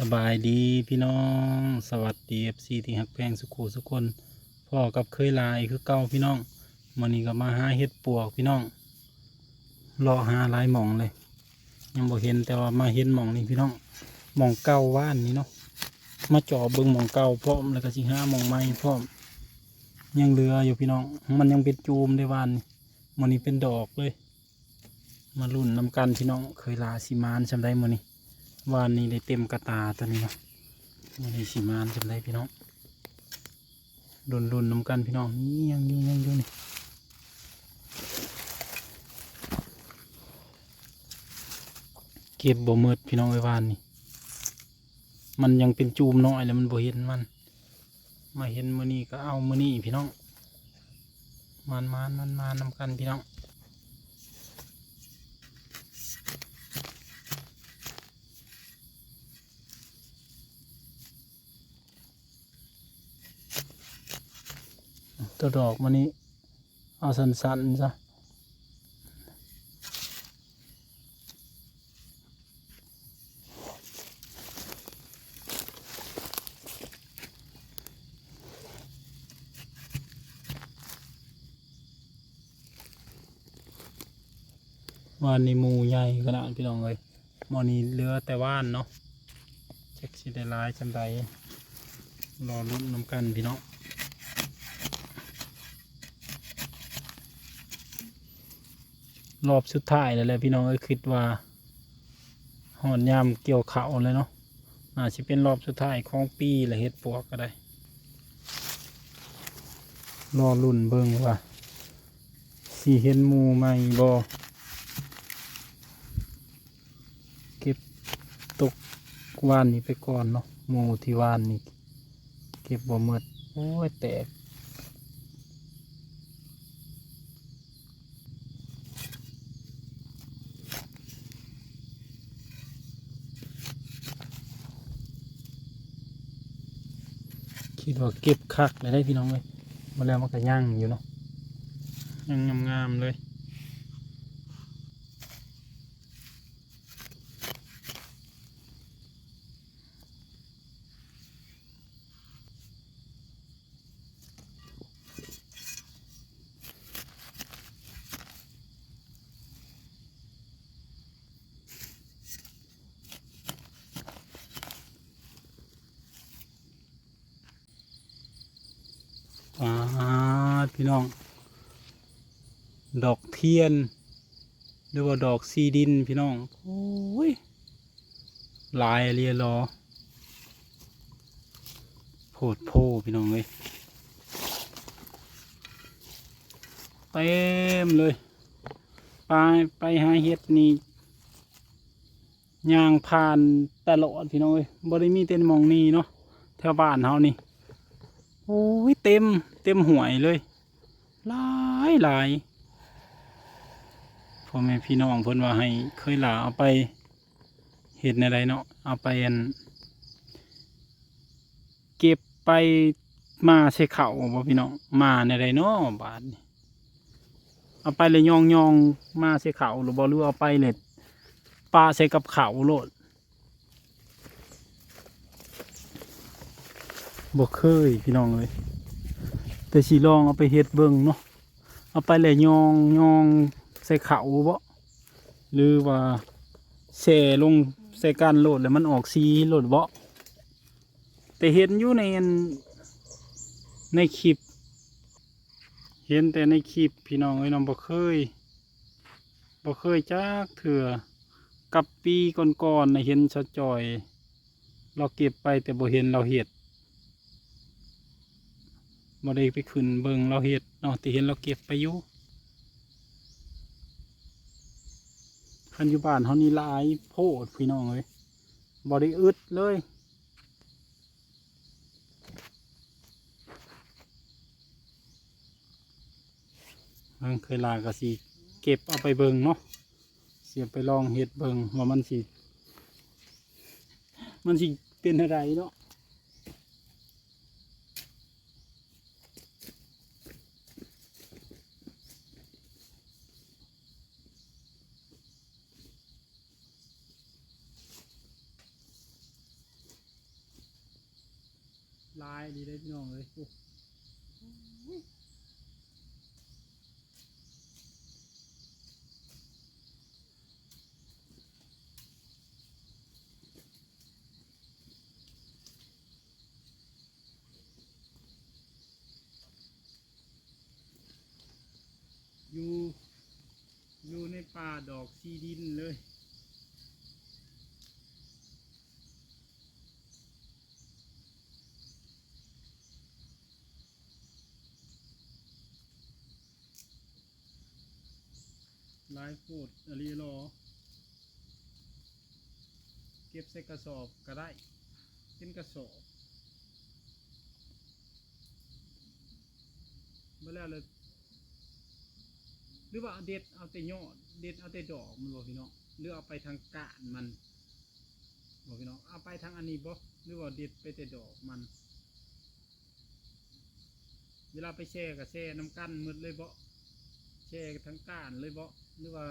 สบายดีพี่น้องสวัสดีเอฟซีที่ฮักแพงสุขุสุคนพ่อกับเคยลายคือเก่าพี่น้องมันนี้ก็มาหาเห็ดปวกพี่น้องรอหาลายหมองเลย ยังบ่เห็นแต่ว่ามาเห็นหมองนี่พี่น้องหมองเก่าว่านนี่เนาะมาจ่อเบิ่งหมองเก่าพร้อมแล้วก็สิหาหมองใหม่พร้อม ยังเหลืออยู่พี่น้อง มันยังเป็นจูมได้วานมันนี้เป็นดอกเลย มาลุ่นนำกันพี่น้องเคยลาสิมานจำได้มันนี้ วานนี้ได้เต็มกระตาตัวนี้เนาะวันนี้สีมานจำได้พี่น้องรุนรุนน้ำกันพี่น้องนี่ยังอยู่ยังอยู่นี่เก็บบ่เมิดพี่น้องไว้วานนี่มันยังเป็นจูมน้อยแล้วมันบ่เห็นมัน มาเห็นมือนี้ก็เอามือนี้พี่น้องมันมันมันมานำกันพี่น้อง ตัวดอกมันนี้ เอาสันๆซะวานนี้มูใหญ่ขนาดพี่น้องเลยมอนี้เลือแต่ว่านเนาะเช็คสิได้ลายจำใดรอรุ่นน้ำกันพี่น้อง รอบสุดท้ายแล้วแหละพี่น้องเอ้ยคิดว่าหอนยามเกี่ยวเขาเลยเนาะอาจจะเป็นรอบสุดท้ายของปีและเฮ็ดปวกก็ได้ รอรุ่นเบิ่งว่าสีเห็นหมูไหมบ่เก็บตกวานนี้ไปก่อนเนาะหมูที่วานนี่เก็บบ่หมดโอ้ยแตก คิดว่าเก็บคักเลยได้พี่น้องเลยมาแล้วมันก็ย่างอยู่เนาะย่างงามๆเลย อ่า พี่น้อง ดอกเทียน หรือว่าดอกซีดินพี่น้อง โอ้ยลายเรียรอโพดโพพี่น้องเลยเต็มเลย ไปไปหาเห็ดนี่ย่างผ่านตลอดพี่น้องเลยบ่ได้มีเต้นมองนี้เนาะแถวบ้านเฮานี่โอ้ยเต็มเต็มห่วยเลย หลายหลายพ่อแม่พี่น้องเพิ่นว่าให้เคยหลาเอาไปเห็ดในไรเนาะเอาไปอันเก็บไปมาใส่เข่าบ่พี่น้องมาในไรเนาะบาทนี่เอาไปเลยยองยองๆมาใส่เข่าหรือบ่หรือเอาไปเลยปลาใส่กับเข่าโลดบ่เคยพี่น้องเลย แต่สีลองเอาไปเฮ็ดเบิ่งเนาะเอาไปเลยยองยองใส่เขาบ่หรือว่าแช่ลงใส่การโหลดแล้วมันออกสีโหลดบ่แต่เห็นอยู่ในในคลิป เห็นแต่ในคลิปพี่น้องเอ้ยน้องบ่เคยบ่เคยจักเถื่อกับปีก่อนๆน่ะเห็นชะจอย เราเก็บไปแต่บ่เห็นเราเฮ็ด บ่ได้ไปขึ้นเบิ่งเราเฮ็ดเนาะที่เห็นเราเก็บไปอยู่คันอยู่บ้านเฮานี่ลายโพดพี่น้องเอ้ยบ่ได้อึดเลยเบิ่งเคยลาก็สิเก็บเอาไปเบิงเนาะเสียไปลองเฮ็ดเบิงว่ามันสิ มันสิเป็นอะไรเนาะ ลายดีได้พี่น้องเลยโอ้อยู่ อยู่ในป่าดอกซีดินเลย หลาย โพดอรีรอ เก็บใส่กระสอบก็ได้เป็นกระสอบเมื่อแล้วเลยหรือว่าเด็ดเอาแต่ยอดเด็ดเอาแต่ดอกมันบอกพี่น้องหรือเอาไปทางกาดมันบอกพี่น้องเอาไปทางอันนี้บ่หรือว่าเด็ดไปแต่ดอกมัน เวลาไปแช่กับแช่น้ำกั้นมืดเลยบ่แช่ทั้งก้านเลยบ่ หรือว่า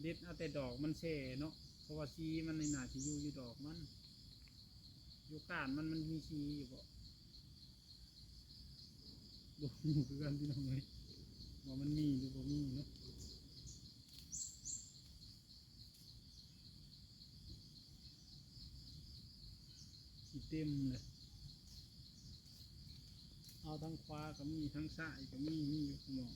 เด็ดเอาแต่ดอกมันแช่เนาะเพราะว่าซีมันในหนาสิอยู่อยู่ดอกมันอยู่ก้านมันมันมีซีอยู่บ่บ่คือกันพี่น้องเลยว่ามันมีหรือบ่มีเนาะสิเต็มเลยเอาทั้งขวาก็มีทั้งซ้ายก็มีมีอยู่ขมอง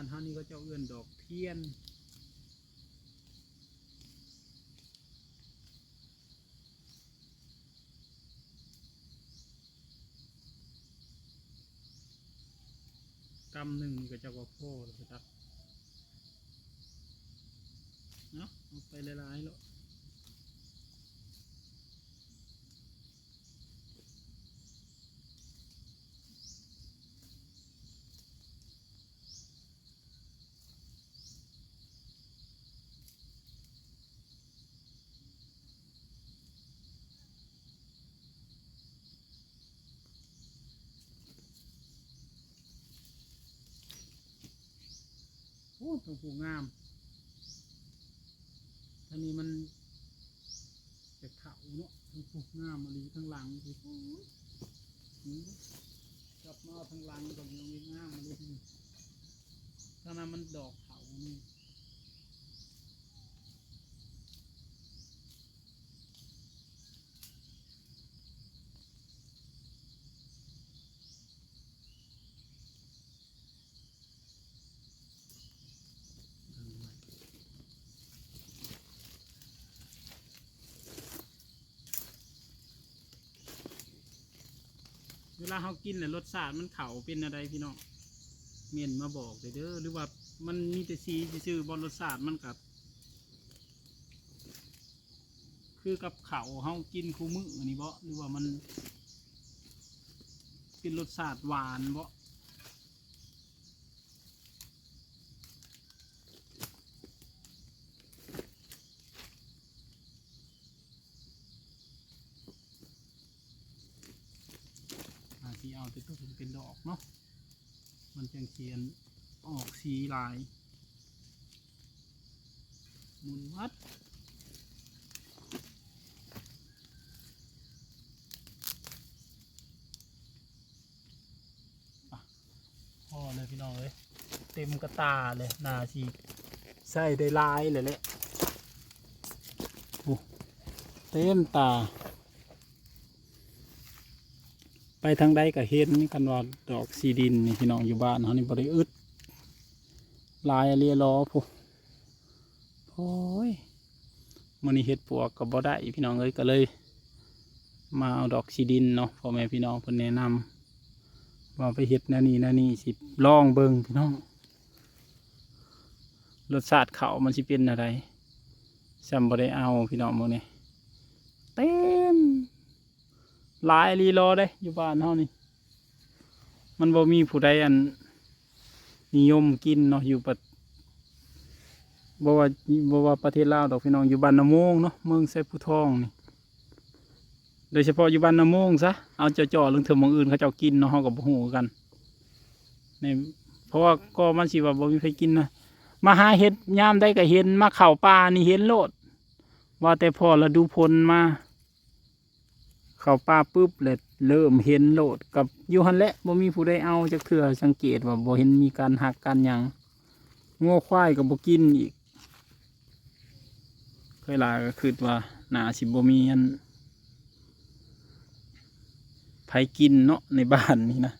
านเฮานี่ก็เจ้าเอื้อนดอกเทียน กำหนึ่งนี่ก็จะว่าพ่อเลยไปตัดเนาะเอาไปหลายๆแล้ว โอ้ตัวผู้งามท่านี้มันจะเขาเนาะทั้งผู้งามอะไรทั้งหลังสิอืมกลับมาทั้งหลังก็ยังมีงามอะไรทีข้านั้นมันดอกเขานี่ ลาเขากินเนี่ยรสชาติมันเขาเป็นอะไรพี่น้องเมียนมาบอกเด้อเด้อหรือว่ามันมีแต่สีซื่อๆบอรสชาติมันกับคือกับเขาเขากินคู่มืออันนี้บ่หรือว่ามันเป็นรสชาติหวานบ่ เอาแต่ตัวเป็นเป็นดอกเนาะมันจังเขียนออกสีลายมุนวัดพ่อเลยพี่น้องเลยเต็มกระตาเลยนาชีใส่ได้ลายเลยแหละโอ้เต็มตา ไปทางใดก็เห็นกันว่าดอกซีดินนี่พี่น้องอยู่บ้านเขานี่บริอึดลายเรียล้อพวกโอ้ยมันนี่เห็ดปวกกับบ่ได้พี่น้องเอ้ยก็เลย มาเอาดอกซีดินเนาะพ่อแม่พี่น้องเพิ่นแนะนำว่าไปเห็ดแนวนี้แนวนี้สิลองเบิงพี่น้องรสชาติเขามันสิเป็นอะไรจำบ่ได้เอาพี่น้องโมนี่เต็ม หลายรีรอได้อยู่บ้านเฮานี่ มันบ่มีผู้ใดอัน นิยมกินเนาะอยู่ประบ่ว่าบ่ว่าประเทศลาวดอกพี่น้องอยู่บ้านนาโมงเนาะเมืองไซผู้ทองนี่ โดยเฉพาะอยู่บ้านนาโมงซะเอาเจ่อๆเรื่องเถื่อหมองอื่นเขาเจ้ากินเนาะเฮาก็บ่ฮู้กันนี่เพราะว่าก็มันสิว่าบ่มีใครกินนะมาหาเห็ดยามได้ก็เห็นมาเข้าป่านี่เห็นโลด ว่าแต่พอฤดูพลมา เข้าป่าปุ๊บเลยเริ่มเห็นโลดกับอยู่หันแหละบ่มีผู้ใดเอาจักเถื่อสังเกตว่าบ่เห็นมีการหักกันหยังงัวควายก็บ่กินอีกเคยลาก็คือว่านาสิบ่มีอันไผกินเนาะในบ้านนี่นะ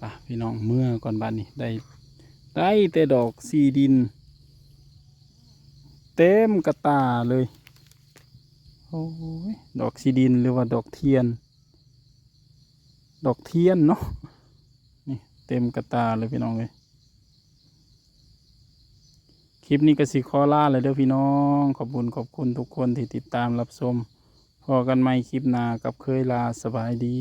ป่ะพี่น้องเมื่อก่อนบ้านนี้ได้ได้แต่ดอกซีดิน เต็มกระตาเลย โอ้ย ดอกซีดินหรือว่าดอกเทียน ดอกเทียนเนาะ นี่เต็มกระตาเลยพี่น้องเลย คลิปนี้ก็สิขอล่าเลยเด้อพี่น้อง ขอบคุณขอบคุณทุกคนที่ติดตามรับชม พอกันใหม่คลิปหน้ากับเคยลาสบายดี